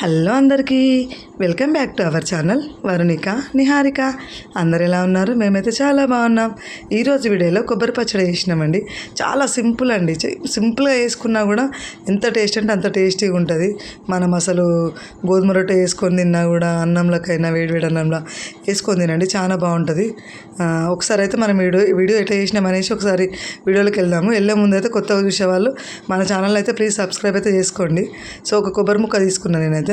Hello అందరికీ. Welcome back to our channel Varunika Niharika. అందరు ఎలా ఉన్నారు? మేమైతే చాలా బాగున్నాం. ఈరోజు వీడియోలో కొబ్బరి పచ్చడి వేసినామండి చాలా సింపుల్ అండి. సింపుల్గా వేసుకున్నా కూడా ఎంత టేస్ట్ అంటే అంత టేస్టీగా ఉంటుంది. మనం అసలు గోధుమ రొట్టె వేసుకొని తిన్నా కూడా అన్నంలోకైనా వేడివేడి అన్నంలో వేసుకొని తినండి. చాలా బాగుంటుంది. ఒకసారి అయితే మనం వీడియో వీడియో ఎట్లా చేసినాం అనేసి ఒకసారి వీడియోలోకి వెళ్దాము. వెళ్ళే ముందు అయితే కొత్తగా చూసేవాళ్ళు మన ఛానల్ అయితే ప్లీజ్ సబ్స్క్రైబ్ అయితే చేసుకోండి. సో ఒక కొబ్బరి ముక్క తీసుకున్నాను నేనైతే.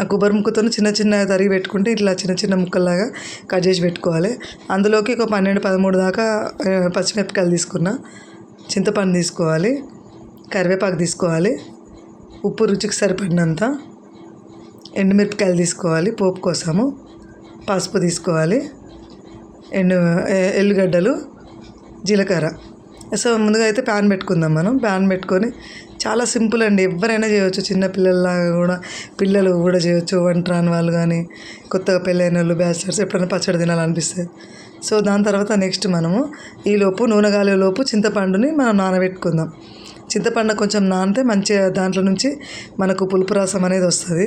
ఆ కొబ్బరి ముక్కతో చిన్న చిన్న తరిగి పెట్టుకుంటే ఇట్లా చిన్న చిన్న ముక్కల్లాగా కట్ చేసి పెట్టుకోవాలి. అందులోకి ఒక పన్నెండు పదమూడు దాకా పచ్చిమిరపకాయలు తీసుకున్నా చింతపండు తీసుకోవాలి కరివేపాకు తీసుకోవాలి ఉప్పు రుచికి సరిపడినంత ఎండుమిరపకాయలు తీసుకోవాలి పోపు కోసము పసుపు తీసుకోవాలి ఎండు ఎల్లుగడ్డలు జీలకర్ర. సో ముందుగా అయితే ప్యాన్ పెట్టుకుందాం మనం. ప్యాన్ పెట్టుకొని చాలా సింపుల్ అండి. ఎవరైనా చేయవచ్చు చిన్న పిల్లల్లాగా కూడా పిల్లలు కూడా చేయవచ్చు వంట రాని వాళ్ళు కానీ కొత్తగా పెళ్ళైన వాళ్ళు బ్యాచిలర్స్ ఎప్పుడైనా పచ్చడి తినాలనిపిస్తుంది సో దాని తర్వాత నెక్స్ట్ మనము ఈలోపు నూనె గాలి లోపు చింతపండుని మనం నానబెట్టుకుందాం. చింతపండు కొంచెం నానితే మంచిగా దాంట్లో నుంచి మనకు పులుపు రసం అనేది వస్తుంది.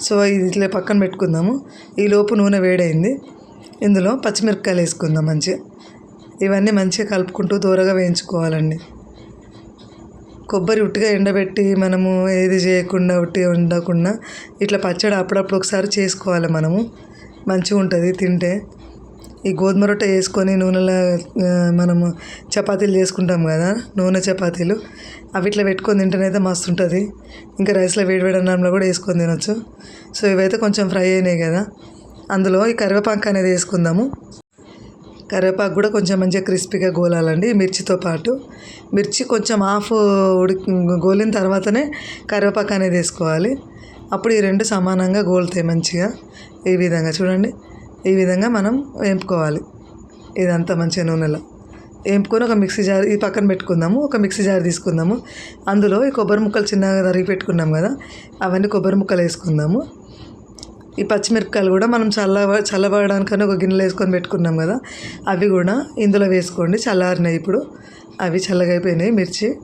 సో ఇది ఇట్లా పక్కన పెట్టుకుందాము. ఈ లోపు నూనె వేడైంది. ఇందులో పచ్చిమిరపకాయలు వేసుకుందాం మంచిగా. ఇవన్నీ మంచిగా కలుపుకుంటూ దూరగా వేయించుకోవాలండి. కొబ్బరి ఉట్టిగా ఎండబెట్టి మనము ఏది చేయకుండా ఉట్టిగా ఉండకుండా ఇట్లా పచ్చడి అప్పుడప్పుడు ఒకసారి చేసుకోవాలి మనము. మంచిగా ఉంటుంది తింటే. ఈ గోధుమ రొట్టె వేసుకొని నూనెలో మనము చపాతీలు చేసుకుంటాం కదా నూనె చపాతీలు. అవి ఇట్లా పెట్టుకొని తింటేనైతే మస్తు ఉంటుంది. ఇంకా రైస్లో వేడివేడి అన్నంలో కూడా వేసుకొని తినొచ్చు. సో ఇవైతే కొంచెం ఫ్రై అయినాయి కదా. అందులో ఈ కరివేపాకు అనేది వేసుకుందాము. కరివేపాకు కూడా కొంచెం మంచిగా క్రిస్పీగా గోలాలండి మిర్చితో పాటు. మిర్చి కొంచెం హాఫ్ ఉడికి గోలిన తర్వాతనే కరివేపాకు అనేది వేసుకోవాలి. అప్పుడు ఈ రెండు సమానంగా గోలుతాయి మంచిగా. ఈ విధంగా చూడండి ఈ విధంగా మనం వేపుకోవాలి. ఇదంతా మంచిగా నూనెలో. వేపుకొని ఒక మిక్సీ జార్ ఈ పక్కన పెట్టుకుందాము ఒక మిక్సీ జార్ తీసుకుందాము. అందులో ఈ కొబ్బరి ముక్కలు చిన్నగా తరిగి పెట్టుకున్నాం కదా అవన్నీ కొబ్బరి ముక్కలు వేసుకుందాము. ఈ పచ్చిమిరపకాయలు కూడా మనం చల్ల చల్లబడడానికని ఒక గిన్నెలో వేసుకొని పెట్టుకున్నాం కదా అవి కూడా ఇందులో వేసుకోండి. చల్లారినాయి ఇప్పుడు. అవి చల్లగా అయిపోయినాయి మిర్చి.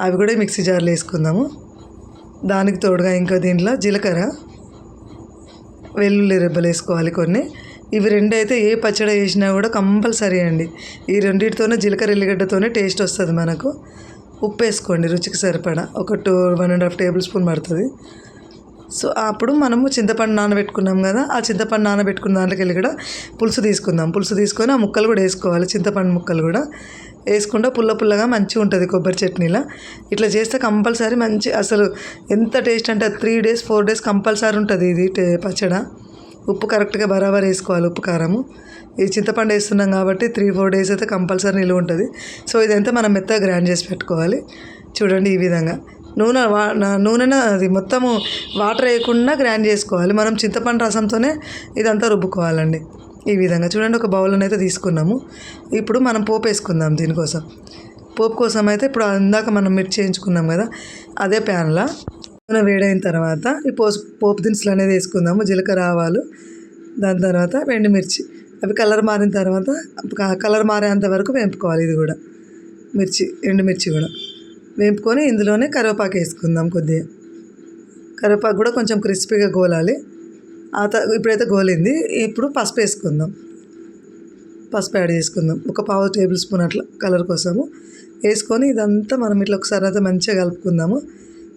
అవి కూడా మిక్సీ జార్లో వేసుకుందాము. దానికి తోడుగా ఇంకా దీంట్లో జీలకర్ర వెల్లుల్లి రెబ్బలు వేసుకోవాలి కొన్ని. ఇవి రెండు అయితే ఏ పచ్చడి వేసినా కూడా కంపల్సరీ అండి. ఈ రెండింటితోనే జీలకర్ర ఎల్లిగడ్డతోనే టేస్ట్ వస్తుంది మనకు. ఉప్పు వేసుకోండి రుచికి సరిపడా. ఒక two one and half tablespoon పడుతుంది. సో అప్పుడు మనము చింతపండు నానబెట్టుకున్నాం కదా ఆ చింతపండు నానబెట్టుకున్న దాంట్లోకి వెళ్ళి కూడా పులుసు తీసుకుందాం. పులుసు తీసుకొని ఆ ముక్కలు కూడా వేసుకోవాలి చింతపండు ముక్కలు కూడా. వేసుకుంటే పుల్ల పుల్లగా మంచిగా ఉంటుంది కొబ్బరి చట్నీలా. ఇట్లా చేస్తే కంపల్సరీ మంచి అసలు ఎంత టేస్ట్ అంటే three days four days compulsory ఉంటుంది ఇది టే పచ్చడ. ఉప్పు కరెక్ట్గా బరాబర్ వేసుకోవాలి ఉప్పు కారము. ఈ చింతపండు వేస్తున్నాం కాబట్టి త్రీ ఫోర్ డేస్ అయితే కంపల్సరీ నిలువ ఉంటుంది. సో ఇదంతా మనం మెత్తగా గ్రైండ్ చేసి పెట్టుకోవాలి. చూడండి ఈ విధంగా. నూనె వా నా- నూనెన అది మొత్తము వాటర్ వేయకుండా గ్రైండ్ చేసుకోవాలి. మనం చింతపండు రసంతోనే ఇదంతా రుబ్బుకోవాలండి. ఈ విధంగా చూడండి ఒక బౌల్ని అయితే తీసుకున్నాము. ఇప్పుడు మనం పోపు వేసుకుందాం దీనికోసం. పోపు కోసం అయితే ఇప్పుడు ఇందాక మనం మిర్చి వేయించుకున్నాం కదా అదే ప్యాన్లో. నూనె వేడైన తర్వాత ఈ పోసు పోపు దినుసులు అనేది వేసుకుందాము. జీలకర్ర ఆవాలు దాని తర్వాత ఎండుమిర్చి అవి కలర్ మారిన తర్వాత కలర్ మారేంత వరకు వేపుకోవాలి ఇది కూడా. మిర్చి ఎండుమిర్చి కూడా. వేపుకొని ఇందులోనే కరివేపాకు వేసుకుందాం కొద్దిగా. కరివేపాకు కూడా కొంచెం క్రిస్పీగా గోలాలి. ఆ త ఇప్పుడైతే గోలింది. ఇప్పుడు పసుపు వేసుకుందాం. పసుపు యాడ్ చేసుకుందాం. ఒక పావు టేబుల్ స్పూన్ అట్లా కలర్ కోసము. వేసుకొని ఇదంతా మనం ఇట్లా ఒకసారి అయితే మంచిగా కలుపుకుందాము.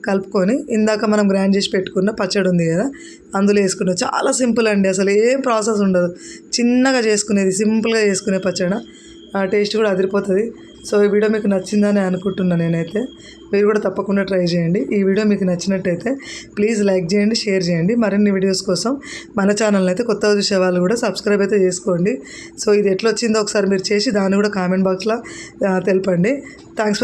కలుపుకొని ఇందాక మనం గ్రైండ్ చేసి పెట్టుకున్న పచ్చడి ఉంది కదా అందులో వేసుకున్నాం చాలా సింపుల్ అండి. అసలు ఏం ప్రాసెస్ ఉండదు. చిన్నగా చేసుకునేది సింపుల్గా చేసుకునే పచ్చడి ఆ టేస్ట్ కూడా అదిరిపోతుంది. సో ఈ వీడియో మీకు నచ్చిందని అనుకుంటున్నాను నేనైతే. మీరు కూడా తప్పకుండా ట్రై చేయండి. ఈ వీడియో మీకు నచ్చినట్టయితే ప్లీజ్ లైక్ చేయండి షేర్ చేయండి. మరిన్ని వీడియోస్ కోసం మన ఛానల్ అయితే కొత్తగా చూసే వాళ్ళు కూడా సబ్స్క్రైబ్ అయితే చేసుకోండి. సో ఇది ఎట్లా వచ్చిందో ఒకసారి మీరు చేసి దాన్ని కూడా కామెంట్ బాక్స్లో తెలపండి. థ్యాంక్స్